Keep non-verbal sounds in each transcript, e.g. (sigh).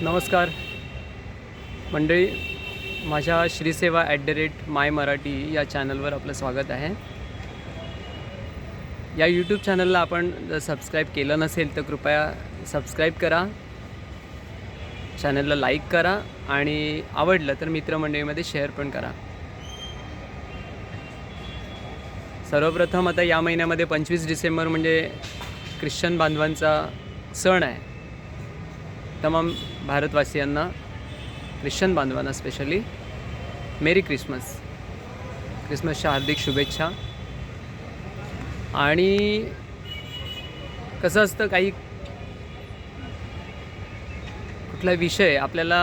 नमस्कार. मंडळी माझ्या Shriseva at the rate my Marathi या चॅनलवर आपलं स्वागत आहे. या यूट्यूब चॅनलला आपण जर सबस्क्राईब केलं नसेल तर कृपया सबस्क्राईब करा. चॅनलला लाईक करा आणि आवडलं तर मित्रमंडळीमध्ये शेअर पण करा. सर्वप्रथम आता या महिन्यामध्ये पंचवीस डिसेंबर म्हणजे ख्रिश्चन बांधवांचा सण आहे. तमाम भारतवासियांना ख्रिश्चन बांधवांना स्पेशली मेरी क्रिसमस क्रिसमसच्या हार्दिक शुभेच्छा. आणि कसं असतं काही कुठला विषय आपल्याला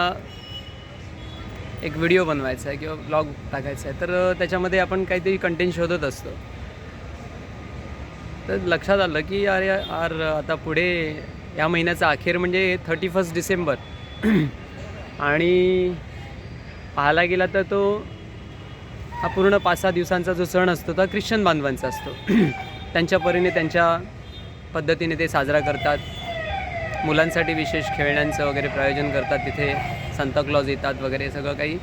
एक व्हिडिओ बनवायचा आहे किंवा ब्लॉग टाकायचा आहे तर त्याच्यामध्ये आपण काहीतरी कंटेंट शोधत असतो. तर लक्षात आलं की अरे यार आता पुढे या महिन्याचा अखेर म्हणजे थर्टी फर्स्ट डिसेंबर. (clears throat) आणि पाहायला गेला तर तो हा पूर्ण पाच सहा दिवसांचा जो सण असतो तो ख्रिश्चन बांधवांचा असतो. (clears throat) त्यांच्या परीने त्यांच्या पद्धतीने ते साजरा करतात. मुलांसाठी विशेष खेळण्यांचं वगैरे प्रयोजन करतात. तिथे सांताक्लॉज येतात वगैरे सगळं काही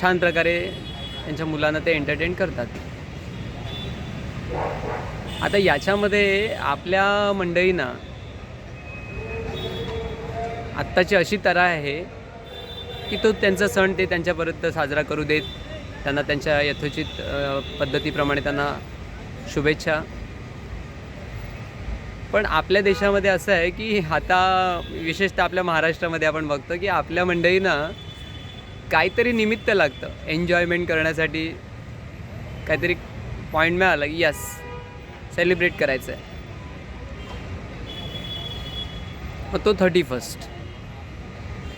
छान प्रकारे त्यांच्या मुलांना ते एंटरटेन करतात. आता याच्यामध्ये आपल्या मंडळींना आत्ताची अशी तरा आहे की तो त्यांचा सण ते त्यांच्यापर्यंत साजरा करू देत. त्यांना त्यांच्या यथोचित पद्धतीप्रमाणे त्यांना शुभेच्छा. पण आपल्या देशामध्ये असं आहे की आता विशेषतः आपल्या महाराष्ट्रामध्ये आपण बघतो की आपल्या मंडळींना काहीतरी निमित्त लागतं. एन्जॉयमेंट करण्यासाठी काहीतरी पॉईंट मिळाला की यस सेलिब्रेट करायचं आहे मग तो थर्टी फर्स्ट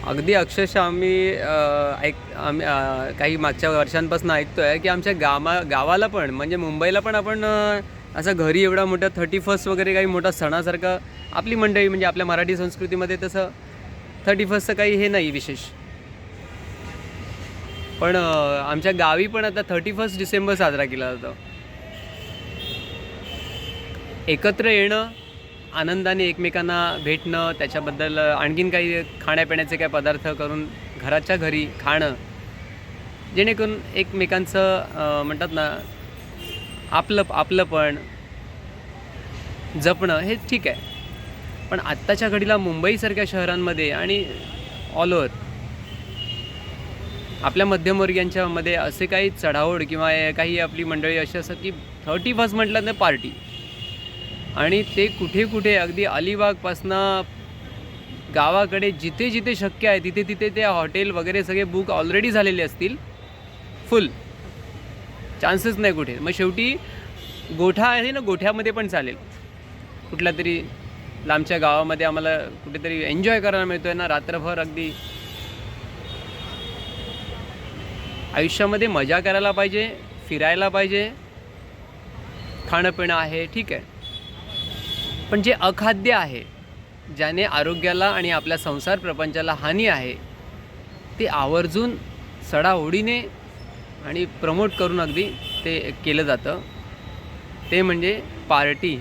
अगदी अक्षरशः आम्ही ऐक आम्ही काही मागच्या वर्षांपासून ऐकतो आहे की आमच्या गामा गावाला पण म्हणजे मुंबईला पण आपण असा असं घरी एवढा मोठा थर्टी फर्स्ट वगैरे काही मोठा सणासारखं आपली मंडळी म्हणजे आपल्या मराठी संस्कृतीमध्ये तसं थर्टी फर्स्टचं काही हे नाही विशेष. पण आमच्या गावी पण आता थर्टी फर्स्ट डिसेंबर साजरा केला जातो. एकत्र येणं आनंदाने एकमेकांना भेटणं त्याच्याबद्दल आणखीन काही खाण्यापिण्याचे काही पदार्थ करून घराच्या घरी खाणं जेणेकरून एकमेकांचं म्हणतात ना आपलं आपलं पण जपणं हे ठीक आहे. पण आत्ताच्या घडीला मुंबईसारख्या शहरांमध्ये आणि ऑल ओव्हर आपल्या मध्यमवर्गीयांच्यामध्ये असे काही चढाओढ किंवा काही आपली मंडळी अशी असतात की थर्टी फर्स्ट म्हटलं तर पार्टी आणि ते कुठे कुठे अगदी अलिबागपासनं गावाकडे जिथे जिथे शक्य आहे तिथे तिथे ते हॉटेल वगैरे सगळे बुक ऑलरेडी झालेले असतील. फुल चान्सेस नाही कुठे. मग शेवटी गोठा आहे ना गोठ्यामध्ये पण चालेल. कुठल्या तरी लांबच्या गावामध्ये आम्हाला कुठेतरी एन्जॉय करायला मिळतो आहे ना रात्रभर अगदी. आयुष्यामध्ये मजा करायला पाहिजे फिरायला पाहिजे. खाणं पिणं आहे ठीक आहे. पण जे अखाद्य आहे ज्याने आरोग्याला आणि आपल्या संसार प्रपंचाला हानी आहे ते आवर्जून सडाओडीने आणि प्रमोट करून अगदी ते केलं जातं. ते म्हणजे पार्टी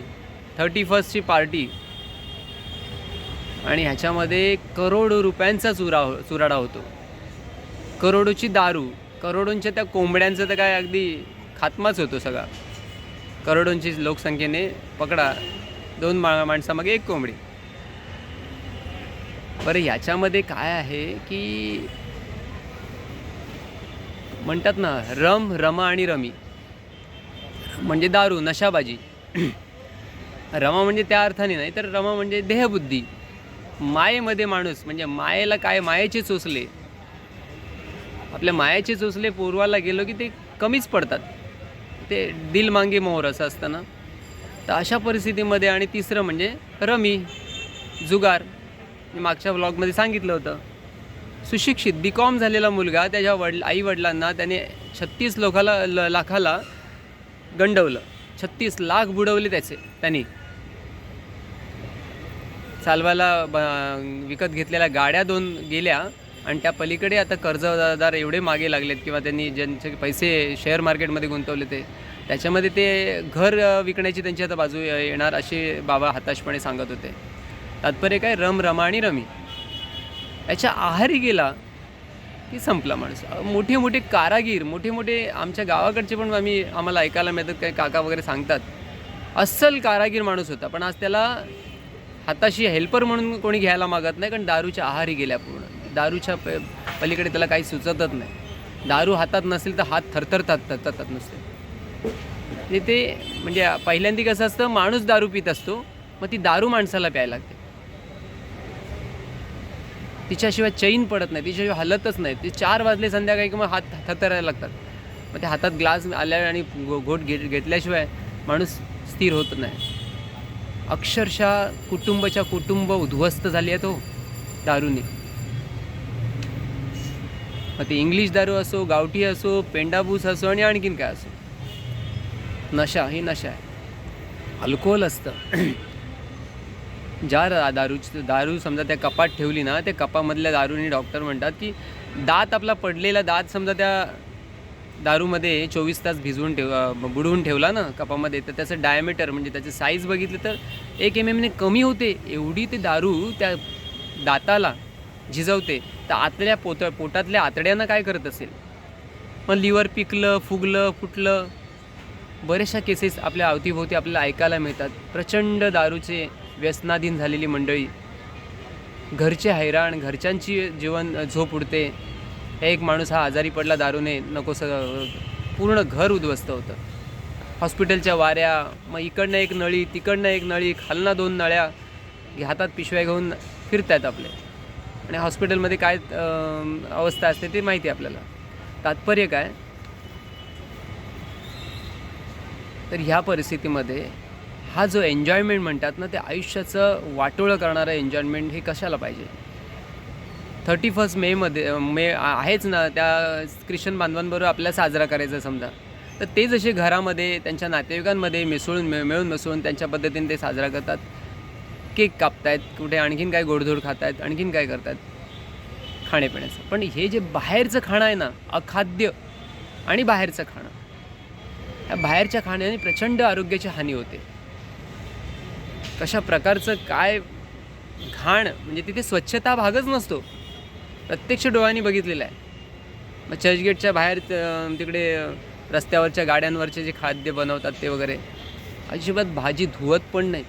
थर्टी फर्स्टची पार्टी. आणि ह्याच्यामध्ये करोडो रुपयांचा चुरा हो चुराडा होतो. करोडोची दारू करोडोंच्या त्या कोंबड्यांचं तर काय अगदी खात्माच होतो सगळा. करोडोंची लोकसंख्येने पकडा दोन मा माणसामागे एक कोंबडी. बरं याच्यामध्ये काय आहे की म्हणतात ना रम रमा आणि रमी. म्हणजे दारू नशाबाजी. (clears throat) रमा म्हणजे त्या अर्थाने नाही तर रमा म्हणजे देहबुद्धी. मायेमध्ये माणूस म्हणजे मायेला काय मायेचे चोचले. आपल्या मायाचे चोचले पूर्वाला गेलो की ते कमीच पडतात. ते दिल मांगे मोहर असं असतं ना. तर अशा परिस्थितीमध्ये आणि तिसरं म्हणजे रमी जुगार. मी मागच्या ब्लॉगमध्ये सांगितलं होतं. सुशिक्षित बी कॉम झालेला मुलगा त्याच्या वडील आई वडिलांना त्याने छत्तीस लोकाला ल लाखाला गंडवलं. छत्तीस लाख बुडवले त्याचे त्यांनी. चालवायला ब विकत घेतलेल्या गाड्या दोन गेल्या आणि त्या पलीकडे आता कर्जदार एवढे मागे लागलेत किंवा त्यांनी ज्यांचे पैसे शेअर मार्केटमध्ये गुंतवले ते. त्याच्यामध्ये ते घर विकण्याची त्यांची आता बाजू येणार असे बाबा हताशपणे सांगत होते. तात्पर्य काय? रम रमा आणि रमी. याच्या आहारी गेला की संपला माणूस. मोठे मोठे कारागीर मोठे मोठे आमच्या गावाकडचे पण आम्ही आम्हाला ऐकायला मिळतात काही काका वगैरे सांगतात. अस्सल कारागीर माणूस होता पण आज त्याला हाताशी हेल्पर म्हणून कोणी घ्यायला मागत नाही कारण दारूच्या आहारी गेल्या पूर्ण. दारूच्या प पलीकडे त्याला काही सुचतच नाही. दारू हातात नसेल तर हात थरथरतात थरथरतात नुसते. ते म्हणजे पहिल्यांदा कसं असतं माणूस दारू पित असतो मग ती दारू माणसाला प्यायला लागते. तिच्याशिवाय चैन पडत नाही तिच्याशिवाय हलतच नाही. ते चार वाजले संध्याकाळी की मग हात थतरायला लागतात. मग त्या हातात ग्लास आल्या आणि घोट घे घेतल्याशिवाय माणूस स्थिर होत नाही. अक्षरशः कुटुंबाच्या कुटुंब उद्ध्वस्त झाली आहे तो दारूने. मग ते इंग्लिश दारू असो गावठी असो पेंडाबूस असो आणि आणखीन काय असो. नशा ही नशा आहे. अल्कोहोल असतं. ज्या दारूची दारू समजा त्या कपात ठेवली ना त्या कपामधल्या दारूने डॉक्टर म्हणतात की दात आपला पडलेला दात समजा त्या दारूमध्ये चोवीस तास भिजवून ठेव बुडवून ठेवला ना कपामध्ये तर त्याचं डायमीटर म्हणजे त्याचं साईज बघितलं तर एक एम एमने कमी होते. एवढी ते दारू त्या दाताला झिजवते. तर आतल्या पोत पोटातल्या आतड्यांना काय करत असेल? मग लिव्हर पिकलं फुगलं फुटलं बऱ्याचशा केसेस आपल्या अवतीभोवती आपल्याला ऐकायला मिळतात. प्रचंड दारूचे व्यसनाधीन झालेली मंडळी. घरचे हैराण घरच्यांची जीवन झोप उडते. एक माणूस हा आजारी पडला दारूने नको स पूर्ण घर उद्ध्वस्त होतं. हॉस्पिटलच्या वाऱ्या मग इकडनं एक नळी तिकडनं एक नळी खालना दोन नळ्या हातात पिशव्या घेऊन फिरतायत आपले. आणि हॉस्पिटलमध्ये काय अवस्था असते ते माहिती आहे आपल्याला. तात्पर्य काय? तर ह्या परिस्थितीमध्ये हा जो एन्जॉयमेंट म्हणतात ना ते आयुष्याचं वाटोळं करणारं एन्जॉयमेंट हे कशाला पाहिजे? थर्टी फर्स्ट मेमध्ये मे आहेच ना त्या ख्रिश्चन बांधवांबरोबर आपल्याला साजरा करायचा समजा. तर ते जसे घरामध्ये त्यांच्या नातेवाईकांमध्ये मिसळून मिळ- मिळून मिसळून त्यांच्या पद्धतीने ते साजरा करतात. केक कापतायत कुठे आणखीन काय गोडधोड खात आहेत आणखीन काय करतात खाण्यापिण्याचं. पण हे जे बाहेरचं खाणं आहे ना अखाद्य आणि बाहेरचं खाणं या बाहेरच्या खाण्याने प्रचंड आरोग्याची हानी होते. कशा प्रकारचं काय घाण म्हणजे तिथे स्वच्छता भागच नसतो. प्रत्यक्ष डोळ्यांनी बघितलेलं आहे. मग चर्चगेटच्या बाहेर तिकडे रस्त्यावरच्या गाड्यांवरचे जे खाद्य बनवतात ते वगैरे अजिबात भाजी धुवत पण नाही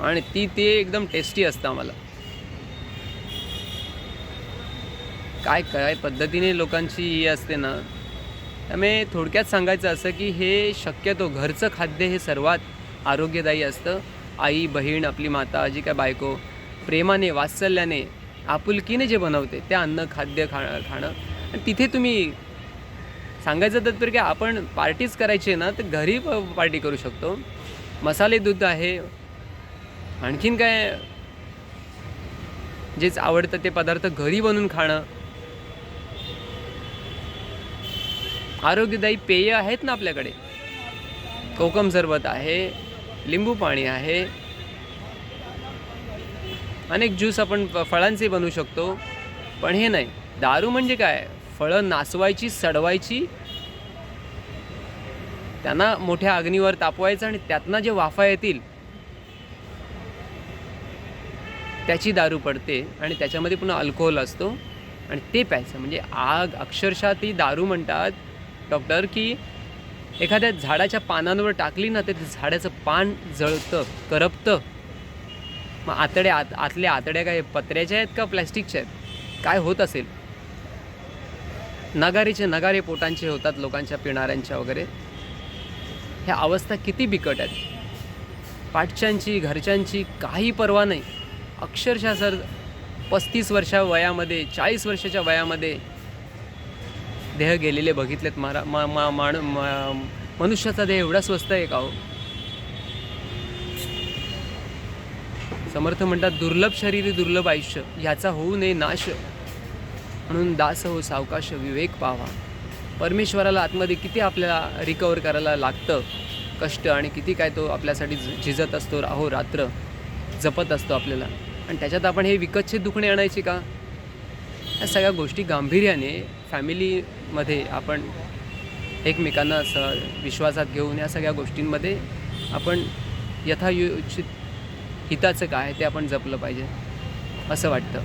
आणि ती ते एकदम टेस्टी असतं आम्हाला. काय काय पद्धतीने लोकांची ही असते ना त्यामुळे थोडक्यात सांगायचं असं की हे शक्यतो घरचं खाद्य हे सर्वात आरोग्यदायी असतं. आई बहीण आपली माता जी काय बायको प्रेमाने वात्सल्याने आपुलकीने जे बनवते ते अन्न खाद्य खा खाणं. आणि तिथे तुम्ही सांगायचं तर की आपण पार्टीच करायची आहे ना तर घरी पार्टी करू शकतो. मसाले दूध आहे. आणखीन काय जेच आवडतं ते पदार्थ घरी बनवून खाणं. आरोग्यदायी पेय आहेत ना आपल्याकडे? कोकम सरबत आहे लिंबू पाणी आहे. अनेक ज्यूस आपण फ- फळांचे बनवू शकतो. पण हे नाही. दारू म्हणजे काय? फळं नासवायची सडवायची. त्यांना मोठ्या अग्नीवर तापवायचं आणि त्यातनं जे वाफा येतील त्याची दारू पडते आणि त्याच्यामध्ये पुन्हा अल्कोहोल असतो. आणि ते प्यायचं. म्हणजे आग अक्षरशः ती दारू म्हणतात. डॉक्टर की एखाद्या झाडाच्या पानांवर टाकली ना तर ते झाडाचं पान जळतं करपतं. मग आतड्या आत आतल्या आतड्या काय पत्र्याच्या आहेत का प्लॅस्टिकच्या आहेत? काय होत असेल? नगारीचे नगारे पोटांचे होतात लोकांच्या पिणाऱ्यांच्या वगैरे. ह्या अवस्था किती बिकट आहेत. पाठच्यांची घरच्यांची काही पर्वा नाही. अक्षरशः सर पस्तीस वर्षा वयामध्ये चाळीस वर्षाच्या वयामध्ये देह गेलेले बघितलेत. मारा मा मा माण मा- मनुष्याचा देह एवढा स्वस्त आहे का हो? समर्थ म्हणतात दुर्लभ शरीर दुर्लभ आयुष्य. ह्याचा होऊ नये नाश. म्हणून दास हो सावकाश विवेक पावा. परमेश्वराला आतमध्ये किती आपल्याला रिकवर करायला लागतं कष्ट आणि किती काय तो आपल्यासाठी झिजत असतो राहो रात्र जपत असतो आपल्याला. आणि त्याच्यात आपण हे विकतचे दुखणे आणायचे का? या सगळ्या गोष्टी गांभीर्याने फॅमिलीमध्ये आपण एकमेकांना स विश्वासात घेऊन या सगळ्या गोष्टींमध्ये आपण यथायोचित हिताचं काय ते आपण जपलं पाहिजे असं वाटतं.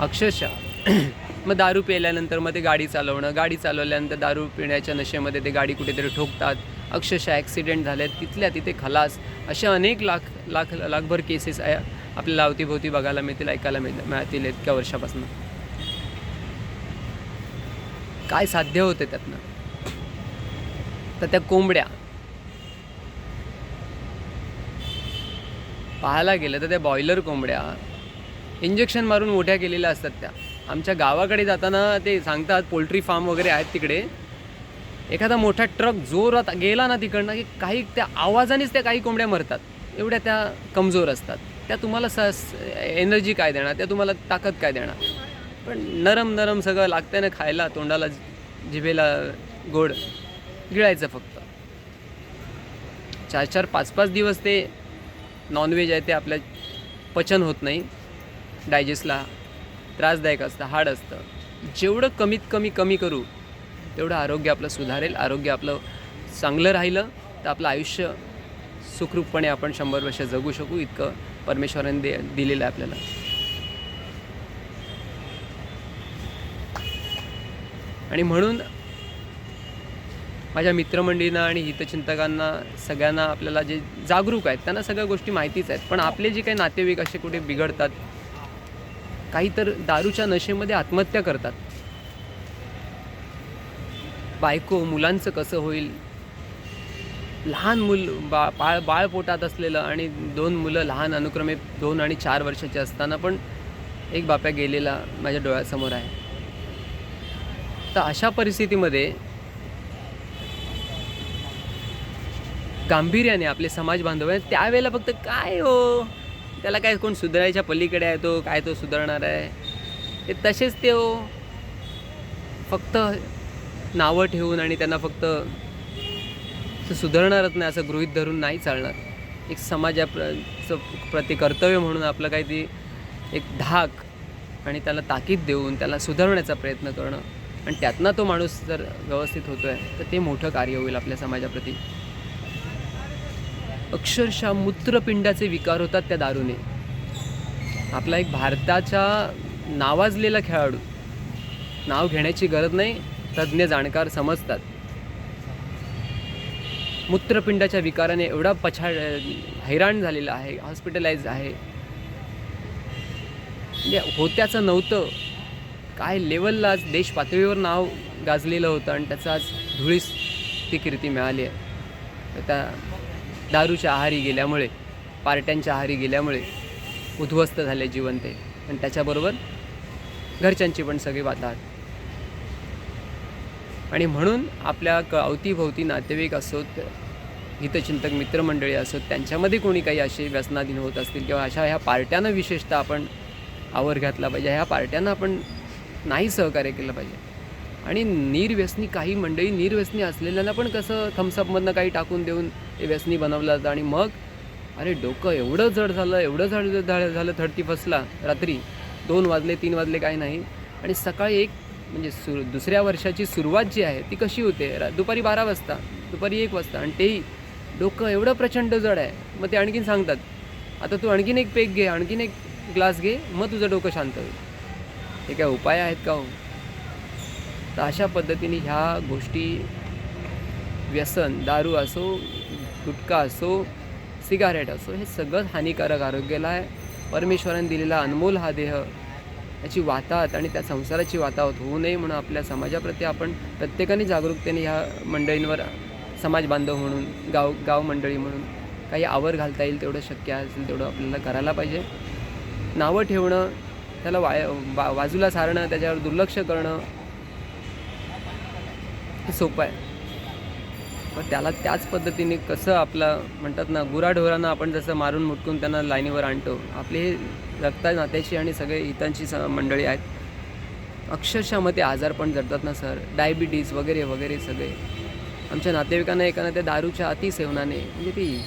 अक्षरशः (clears throat) मग दारू प्यायल्यानंतर मग ते गाडी चालवणं गाडी चालवल्यानंतर दारू पिण्याच्या नशेमध्ये ते गाडी कुठेतरी ठोकतात. अक्षरशः ॲक्सिडेंट झालेत तिथल्या तिथे खलास अशा अनेक लाख लाख लाखभर केसेस आपल्याला अवतीभोवती बघायला मिळतील ऐकायला मिळ मिळतील इतक्या वर्षापासून. काय साध्य होते त्यातनं? तर त्या कोंबड्या. पाहायला गेलं तर त्या बॉयलर कोंबड्या इंजेक्शन मारून मोठ्या केलेल्या असतात त्या. आमच्या गावाकडे जाताना ते सांगतात पोल्ट्री फार्म वगैरे आहेत तिकडे. एखादा मोठा ट्रक जोरात गेला ना तिकडनं की काही त्या आवाजानेच त्या काही कोंबड्या मरतात. एवढ्या त्या कमजोर असतात. त्या तुम्हाला स एनर्जी काय देणार? त्या तुम्हाला ताकद काय देणार? पण नरम नरम सगळं लागतं ना खायला तोंडाला जिभेला गोड गिळायचं फक्त. चार चार पाच पाच दिवस ते नॉनव्हेज आहे ते आपल्या पचन होत नाही. डायजेस्टला त्रासदायक असतं हार्ड असतं. जेवढं कमीत कमी कमी करू तेवढं आरोग्य आपलं सुधारेल. आरोग्य आपलं चांगलं राहिलं तर आपलं आयुष्य सुखरूपपणे आपण शंभर वर्ष जगू शकू. इतकं परमेश्वराने दे दिलेलं आहे आपल्याला. आणि म्हणून माझ्या मित्रमंडळींना आणि हितचिंतकांना सगळ्यांना आपल्याला जे जागरूक आहेत त्यांना सगळ्या गोष्टी माहितीच आहेत. पण आपले जे काही नातेवाईक असे कुठे बिघडतात काही तर दारूच्या नशेमध्ये आत्महत्या करतात. बायको मुलांचं कसं होईल? लहान मूल बा बाळ बाळ पोटात असलेलं आणि दोन मुलं लहान अनुक्रमे दोन आणि चार वर्षाचे असताना पण एक बाप्या गेलेला माझ्या डोळ्यासमोर आहे. तर अशा परिस्थितीमध्ये गांभीर्याने आपले समाज बांधव आहेत. त्यावेळेला फक्त काय हो? त्याला काय कोण सुधारायच्या पलीकडे आहे तो? काय तो सुधारणार आहे? ते तसेच ते हो. फक्त नावं ठेवून आणि त्यांना फक्त सुधारणारच नाही असं गृहित धरून नाही चालणार. एक समाजा प्र प्रति कर्तव्य म्हणून आपलं काही ती एक धाक आणि त्याला ताकीद देऊन त्याला सुधारण्याचा प्रयत्न करणं. आणि त्यातनं तो माणूस जर व्यवस्थित होतो आहे तर ते मोठं कार्य होईल आपल्या समाजाप्रती. अक्षरशः मूत्रपिंडाचे विकार होतात त्या दारूने. आपला एक भारताच्या नावाजलेला खेळाडू. नाव घेण्याची गरज नाही तज्ज्ञ जाणकार समजतात. मूत्रपिंडाच्या विकाराने एवढा पछाड हैराण झालेला आहे हॉस्पिटलाइज आहे. म्हणजे होत्याचं नव्हतं. काय लेवलला आज देश पातळीवर नाव गाजलेलं होतं आणि त्याचं आज धुळीस ती कीर्ती मिळाली आहे. तर त्या दारूच्या आहारी गेल्यामुळे पार्ट्यांच्या आहारी गेल्यामुळे उद्ध्वस्त झाले जीवन ते. आणि त्याच्याबरोबर घरच्यांची पण सगळी वाताहत आणि म्हणून आपल्या क अवतीभोवती नातेवाईक असोत हितचिंतक मित्रमंडळी असोत त्यांच्यामध्ये कोणी काही असे व्यसनाधीन होत असतील किंवा अशा ह्या पार्ट्यांना विशेषतः आपण आवर घातला पाहिजे. ह्या पार्ट्यांना आपण नाही सहकार्य केलं पाहिजे. आणि निर्व्यसनी काही मंडळी निर्व्यसनी असलेल्यांना पण कसं थम्सअपमधनं काही टाकून देऊन ते व्यसनी बनवलं जातं आणि मग अरे डोकं एवढं जड झालं एवढं जड झालं झालं थर्टी फर्स्टला रात्री दोन वाजले तीन वाजले काही नाही. आणि सकाळी एक म्हणजे सु दुसऱ्या वर्षाची सुरुवात जी आहे ती कशी होते? रा दुपारी बारा वाजता दुपारी एक वाजता आणि तेही डोकं एवढं प्रचंड जड आहे. मग ते आणखीन सांगतात आता तू आणखीन एक पेक घे आणखीन एक ग्लास घे मग तुझं डोकं शांत होईल. हे काय उपाय आहेत का हो? तर अशा पद्धतीने ह्या गोष्टी व्यसन दारू असो गुटखा असो सिगारेट असो हे सगळं हानिकारक आरोग्याला आहे. परमेश्वराने दिलेला अनमोल हा देह याची वाताहत आणि त्या संसाराची वाताहत होऊ नये म्हणून आपल्या समाजाप्रती आपण प्रत्येकाने जागरूकतेने ह्या मंडळींवर समाज बांधव म्हणून गाव गाव मंडळी म्हणून काही आवर घालता येईल तेवढं शक्य असेल तेवढं आपल्याला करायला पाहिजे. नावं ठेवणं त्याला वाय बा बाजूला सारणं त्याच्यावर दुर्लक्ष करणं हे सोपं आहे. पण त्याला त्याच पद्धतीने कसं आपलं म्हणतात ना गुराढोरांना आपण जसं मारून मुटकून त्यांना लाईनीवर आणतो आपले हे रक्ता नात्याची आणि सगळे हितांची स मंडळी आहेत. अक्षरशः मग ते आजार पण जडतात ना सर. डायबिटीज वगैरे वगैरे सगळे. आमच्या नातेवाईकांना एकानं त्या दारूच्या अतिसेवनाने म्हणजे ती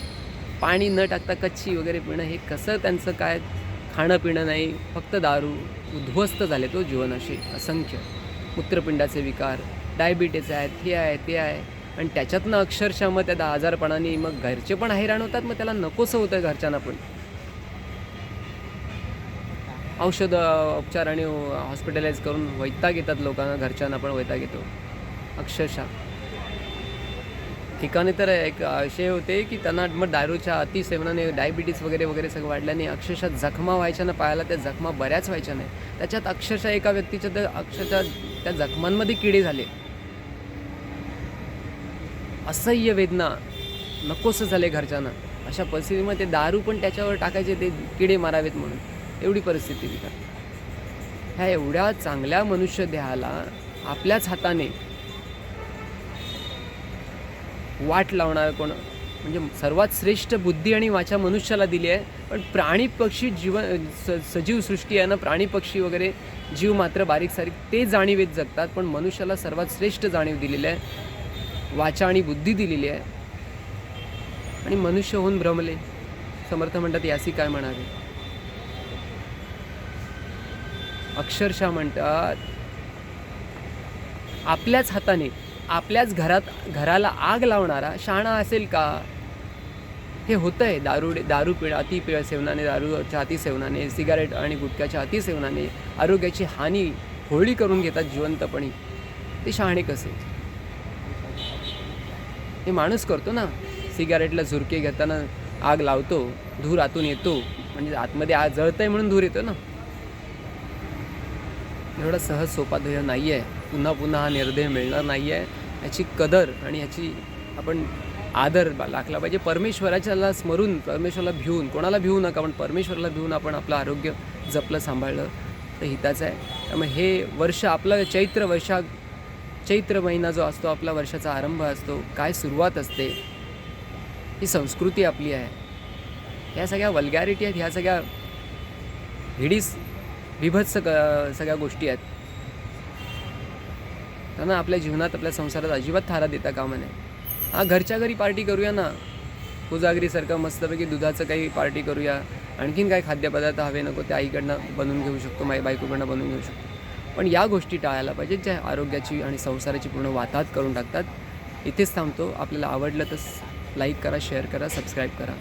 पाणी न टाकता कच्ची वगैरे पिणं हे कसं त्यांचं काय खाणं पिणं नाही फक्त दारू उद्ध्वस्त झाले तो जीवनाशी. असंख्य. मूत्रपिंडाचे विकार डायबिटीज आहेत हे आहे ते आहे आणि त्याच्यातनं अक्षरशः मग त्या दहा आजारपणाने मग घरचे पण हैराण होतात मग त्याला नकोसं होतं घरच्यांना पण. औषध उपचार आणि हॉस्पिटलाइज करून वैताग येतात लोकांना घरच्यांना पण वैताग येतो. अक्षरशः. ठिकाणी तर एक असे होते की त्यांना मग दारूच्या अतिसेवनाने डायबिटीस वगैरे वगैरे सगळं वाढल्याने अक्षरशः जखमा व्हायच्या ना पायाला त्या जखमा बऱ्याच व्हायच्या नाही. त्याच्यात अक्षरशः एका व्यक्तीच्या तर अक्षरशः त्या जखमांमध्ये किडे झाले. असह्य वेदना नकोसं झाले घरच्यांना. अशा परिस्थितीमध्ये ते दारू पण त्याच्यावर टाकायचे ते किडे मारावेत म्हणून. एवढी परिस्थिती तिथं ह्या एवढ्या चांगल्या मनुष्य देहाला आपल्याच हाताने वाट लावणार कोण? म्हणजे सर्वात श्रेष्ठ बुद्धी आणि वाचा मनुष्याला दिली आहे. पण प्राणी पक्षी जीवन स सजीव सृष्टी आहे ना प्राणी पक्षी वगैरे जीव मात्र बारीक सारीक ते जाणीवेत जगतात पण मनुष्याला सर्वात श्रेष्ठ जाणीव दिलेली आहे. वाचा आणि बुद्धी दिलेली आहे. आणि मनुष्य होऊन भ्रमले. समर्थ म्हणतात यासी काय म्हणावे? अक्षरशः म्हणतात आपल्याच हाताने आपल्याच घरात घराला आग लावणारा शहाणा असेल का? हे होतं आहे दारू दारू पिळ अति पिळ सेवनाने दारूच्या अतिसेवनाने सिगारेट आणि गुटख्याच्या अतिसेवनाने आरोग्याची हानी होळी करून घेतात जिवंतपणी. ते शहाणे कसे? हे माणूस करतो ना. सिगारेटला झुरके घेताना आग लावतो धूर आतून येतो म्हणजे आतमध्ये आग जळतंय म्हणून धूर येतो ना. एवढा सहज सोपा ध्येय नाही आहे पुन्हा पुन्हा हा निर्देय मिळणार नाही आहे याची कदर आणि याची आपण आदर बा- लागला पाहिजे. परमेश्वराच्याला स्मरून परमेश्वराला भिवून कोणाला भिवू नका पण परमेश्वराला भिवून आपण आपलं आरोग्य जपलं सांभाळलं तर हिताचं आहे. त्यामुळे हे वर्ष आपलं चैत्र वर्षा चैत्र महिना जो असतो आपला वर्षाचा आरंभ असतो काय सुरुवात असते ही संस्कृती आपली आहे. ह्या सगळ्या वल्गॅरिटी आहेत ह्या सगळ्या हिडीस बिभत्स क सगळ्या गोष्टी आहेत. त्यांना आपल्या जीवनात आपल्या संसारात अजिबात थारा देता कामा नये. हा घरच्या घरी पार्टी करूया ना. कुजागरीसारखं मस्तपैकी दुधाचं काही पार्टी करूया. आणखीन काही खाद्यपदार्थ हवे नको त्या आईकडनं बनवून घेऊ शकतो माझ्या बायकोकडनं बनवून घेऊ शकतो. पण या गोष्टी टाळायला पाहिजेत ज्या आरोग्याची आणि संसाराची पूर्ण वाताहत करून टाकतात. इथेच थांबतो. आपल्याला आवडलं तर लाईक करा शेअर करा सबस्क्राईब करा.